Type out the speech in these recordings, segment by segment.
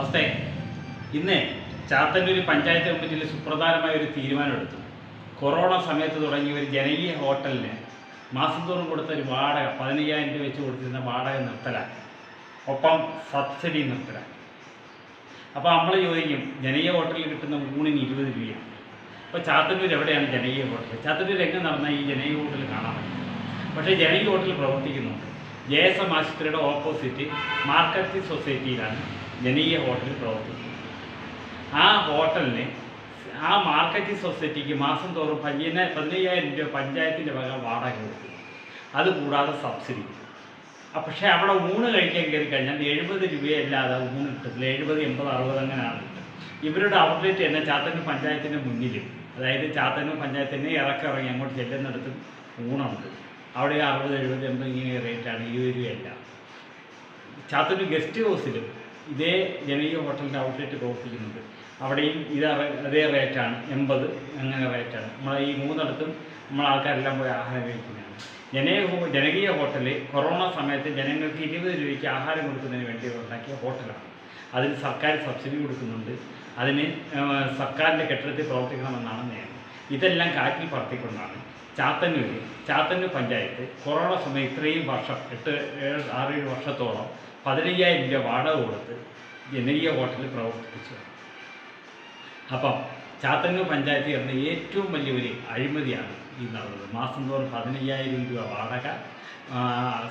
അവസ്ഥ. ഇന്ന് ചാത്തന്നൂർ പഞ്ചായത്ത് കമ്മിറ്റിയിൽ സുപ്രധാനമായ ഒരു തീരുമാനമെടുത്തു. കൊറോണ സമയത്ത് തുടങ്ങിയ ഒരു ജനകീയ ഹോട്ടലിന് മാസം തോറും കൊടുത്ത ഒരു വാടക പതിനയ്യായിരം രൂപ വെച്ച് കൊടുത്തിരുന്ന വാടക നിർത്തലാക്കി ഒപ്പം സബ്സിഡി നിർത്തലാക്കി അപ്പോൾ നമ്മൾ ചോദിക്കും ജനകീയ ഹോട്ടലിൽ കിട്ടുന്ന ഊണിന് ഇരുപത് രൂപയാണ് അപ്പോൾ ചാത്തന്നൂർ എവിടെയാണ് ജനകീയ ഹോട്ടൽ ചാത്തന്നൂർ എങ്ങനെ നടന്നാൽ ഈ ജനകീയ ഹോട്ടൽ കാണാൻ പറ്റും പക്ഷേ ജനകീയ ഹോട്ടൽ പ്രവർത്തിക്കുന്നുണ്ട്. ജെ എസ് എം ആശുപത്രിയുടെ ഓപ്പോസിറ്റ് മാർക്കറ്റ് സൊസൈറ്റിയിലാണ് ജനകീയ ഹോട്ടൽ പ്രവർത്തിക്കുന്നത്. ആ ഹോട്ടലിന് ആ മാർക്കറ്റ് സൊസൈറ്റിക്ക് മാസം തോറും പതിന പതിനയ്യായിരം രൂപ പഞ്ചായത്തിന്റെ വക വാടക കൊടുക്കും. അതുകൂടാതെ സബ്സിഡി. പക്ഷേ അവിടെ ഊണ് കഴിക്കാൻ കയറി കഴിഞ്ഞാൽ എഴുപത് രൂപയല്ലാതെ ഊണ് കിട്ടത്തില്ല. എഴുപത് എൺപത് അറുപത് അങ്ങനെയാണ് ഇവരുടെ ഔട്ട്ലെറ്റ് തന്നെ ചാത്തന്നൂർ പഞ്ചായത്തിന്റെ മുന്നിലും അതായത് ചാത്തന്നൂർ പഞ്ചായത്തിന്റെ ഇറക്കിറങ്ങി അങ്ങോട്ട് ചെല്ലുന്നിടത്തും ഊണുണ്ട് അവിടെ അറുപത് എഴുപത് എൺപത് ഇങ്ങനെ റേറ്റാണ് ഈ ഒരു എല്ലാം ചാത്തൂർ ഗസ്റ്റ് ഹൗസിലും ഇതേ ജനകീയ ഹോട്ടലിന്റെ ഔട്ട്ലെറ്റ് പ്രവർത്തിക്കുന്നുണ്ട്. അവിടെയും ഇത് അതേ റേറ്റാണ് എൺപത് അങ്ങനെ റേറ്റാണ് നമ്മൾ ഈ മൂന്നിടത്തും നമ്മൾ ആൾക്കാരെല്ലാം പോയി ആഹാരം കഴിക്കുന്നതാണ്. ജനകീയ ജനകീയ ഹോട്ടലിൽ കൊറോണ സമയത്ത് ജനങ്ങൾക്ക് ഇരുപത് രൂപയ്ക്ക് ആഹാരം കൊടുക്കുന്നതിന് വേണ്ടി ഉണ്ടാക്കിയ ഹോട്ടലാണ്. അതിന് സർക്കാർ സബ്സിഡി കൊടുക്കുന്നുണ്ട്. അതിന് സർക്കാരിന്റെ കെട്ടിടത്തിൽ പ്രവർത്തിക്കണമെന്നാണ് നിയമം. ഇതെല്ലാം കാറ്റിൽ പറത്തിക്കൊണ്ടാണ്. ചാത്തന്നൂർ ചാത്തന്നൂർ പഞ്ചായത്ത് കൊറോണ സമയം ഇത്രയും വർഷം എട്ട് ഏഴ് ആറേഴ് വർഷത്തോളം പതിനയ്യായിരം രൂപ വാടക കൊടുത്ത് ജനകീയ ഹോട്ടലിൽ പ്രവർത്തിപ്പിച്ചു. അപ്പം ചാത്തന്നൂർ പഞ്ചായത്തിൽ നടന്ന ഏറ്റവും വലിയൊരു അഴിമതിയാണ് ഈ നടന്നത്. മാസം തോറും പതിനയ്യായിരം രൂപ വാടക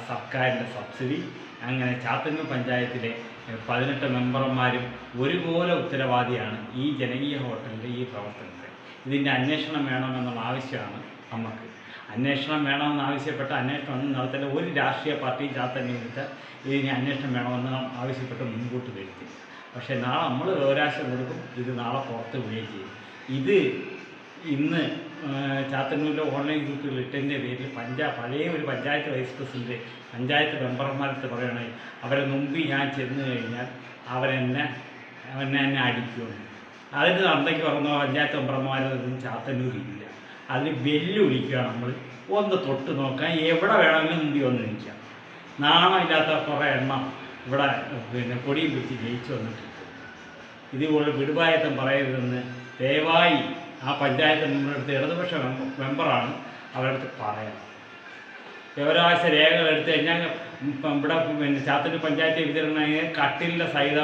സർക്കാരിന്റെ സബ്സിഡി അങ്ങനെ ചാത്തന്നൂർ പഞ്ചായത്തിലെ പതിനെട്ട് മെമ്പർമാരും ഒരുപോലെ ഉത്തരവാദിയാണ് ഈ ജനകീയ ഹോട്ടലിന്റെ ഈ പ്രവർത്തനത്തിൽ ഇതിന്റെ അന്വേഷണം വേണമെന്നുള്ള ആവശ്യമാണ് നമുക്ക്. അന്വേഷണം വേണമെന്ന് ആവശ്യപ്പെട്ട അന്വേഷണം ഒന്നും നടത്തില്ല. ഒരു രാഷ്ട്രീയ പാർട്ടിയും ചാത്തന്നൂരിട്ട് ഇതിന് അന്വേഷണം വേണമെന്ന് ആവശ്യപ്പെട്ട് മുൻകൂട്ട് വരുത്തി പക്ഷേ നാളെ നമ്മൾ വിവരാശം കൊടുക്കും. ഇത് നാളെ പുറത്ത് വിടുകയും ചെയ്യും. ഇത് ഇന്ന് ചാത്തന്നൂരിലെ ഓൺലൈൻ ഗ്രൂപ്പിൽ ഇട്ടതിന്റെ പേരിൽ പഞ്ചാ പഴയ ഒരു പഞ്ചായത്ത് വൈസ് പ്രസിഡന്റ് പഞ്ചായത്ത് മെമ്പർമാരത്ത് പറയണേ അവരെ മുമ്പിൽ ഞാൻ ചെന്ന് കഴിഞ്ഞാൽ അവരെന്നെ അവനെ എന്നെ അടിക്കുമെന്ന് അതിന് അന്തയ്ക്ക് പറഞ്ഞ പഞ്ചായത്ത് മെമ്പർമാരൊന്നും ചാത്തന്നൂരില്ല അതിന് വെല്ലുവിളിക്കുക നമ്മൾ ഒന്ന് തൊട്ട് നോക്കാൻ എവിടെ വേണമെങ്കിലും മുന്തി വന്ന് നിൽക്കാം. നാണമില്ലാത്ത കുറേ എണ്ണം ഇവിടെ പിന്നെ കൊടിയും പിടിച്ച് ജയിച്ചു വന്നിട്ടുണ്ട്. ഇതുപോലെ വിടുവായത്തം പറയരുതെന്ന് ദയവായി ആ പഞ്ചായത്ത് മെമ്പറടുത്ത് ഇടതുപക്ഷ മെമ്പ- മെമ്പറാണ് അവരടുത്ത് പറയണം. വിവരാവകാശ രേഖകൾ എടുത്ത് കഴിഞ്ഞാൽ ഇവിടെ പിന്നെ ചാത്തൂർ പഞ്ചായത്ത് വിതരണ കട്ടിലിന്റെ സഹിതം